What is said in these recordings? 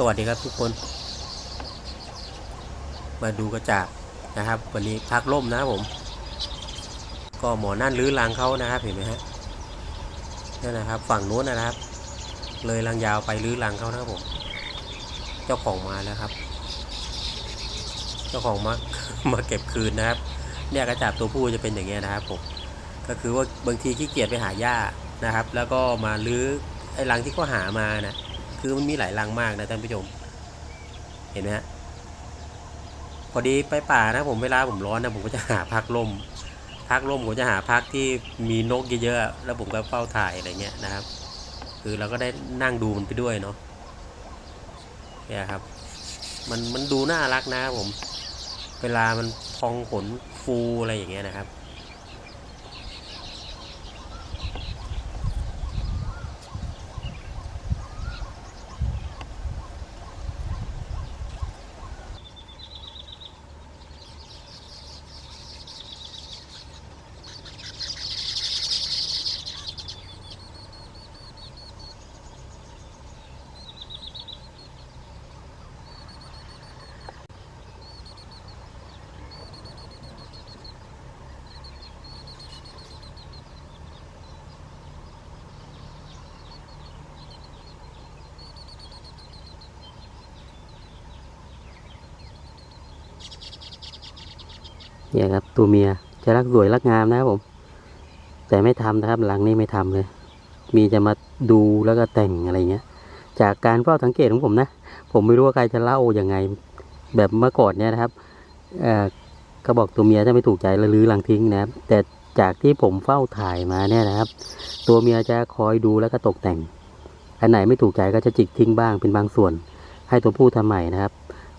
สวัสดีครับทุกคน มาดูกระจากนะครับ วันนี้พักล่มนะผม ก็หมอนั่นรื้อรังเขานะครับเห็นไหมฮะนั่นนะครับ ฝั่งนู้นนะครับ เลยรังยาวไปรื้อรังเขานะครับผม เจ้าของมาแล้วครับ เจ้าของมามาเก็บคืนนะครับ เนี่ยกระจากตัวผู้จะเป็นอย่างเงี้ยนะครับผมก็คือว่าบางทีขี้เกียจไปหาหญ้านะครับ แล้วก็มาลื้อไอ้รังที่เขาหามานะ คือมันมีหลายรังมากนะท่านผู้ชม เห็นไหมฮะพอดีไปป่านะผมเวลาผมร้อนนะผมก็จะหาพักร่มพักร่มผมจะหาพักที่มีนกเยอะๆแล้วผมก็เฝ้าถ่ายอะไรเงี้ยนะครับ คือเราก็ได้นั่งดูมันไปด้วยเนาะเนี่ยครับ มันมันดูน่ารักนะครับผม เวลามันพองขนฟูอะไรอย่างเงี้ยนะครับ เนี่ยครับ ตัวเมียจะรักสวยรักงามนะครับผม แต่ไม่ทำนะครับ หลังนี้ไม่ทำเลย มีจะมาดูแล้วก็แต่งอะไรเงี้ย จากการเฝ้าสังเกตของผมนะ ผมไม่รู้ว่าใครจะเล่ายังไง แบบเมื่อก่อนเนี่ยนะครับเอ่อก็บอกตัวเมียถ้าไม่ถูกใจแล้วรื้อรังทิ้งนะครับ แต่จากที่ผมเฝ้าถ่ายมาเนี่ยนะครับ ตัวเมียจะคอยดูแล้วก็ตกแต่ง อันไหนไม่ถูกใจก็จะจิกทิ้งบ้างเป็นบางส่วน ให้ตัวผู้ทำใหม่นะครับ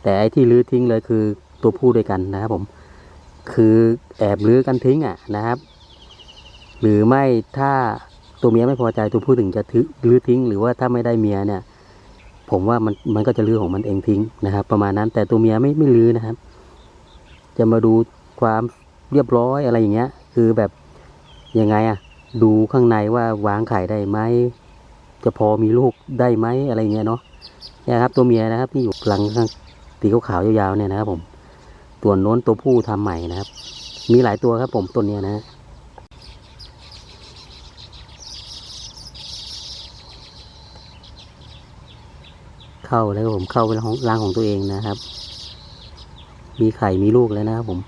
แต่ไอ้ที่รื้อทิ้งเลยคือตัวผู้ด้วยกันนะครับผม คือแอบลื้อกันทิ้งอะนะครับ หรือไม่ถ้าตัวเมียไม่พอใจตัวผู้ถึงจะถือลื้อทิ้ง หรือว่าถ้าไม่ได้เมียเนี่ย ผมว่ามันมันก็จะลื้อของมันเองทิ้งนะครับ ประมาณนั้นแต่ตัวเมียไม่ไม่ลื้อนะครับ จะมาดูความเรียบร้อยอะไรอย่างเงี้ย คือแบบยังไงอะ ดูข้างในว่าวางไข่ได้ไหมจะพอมีลูกได้ไหมอะไรเงี้ยเนาะนี่ครับ ตัวเมียนะครับที่อยู่หลังข้างตีขาวๆยาวๆเนี่ยนะครับผม ตัวโน้นตัวผู้ทำใหม่นะครับ มีหลายตัวครับผมตัวเนี้ยนะเข้าแล้วครับผมเข้าไปในห้องร่างของตัวเองนะครับ มีไข่มีลูกแล้วนะครับผม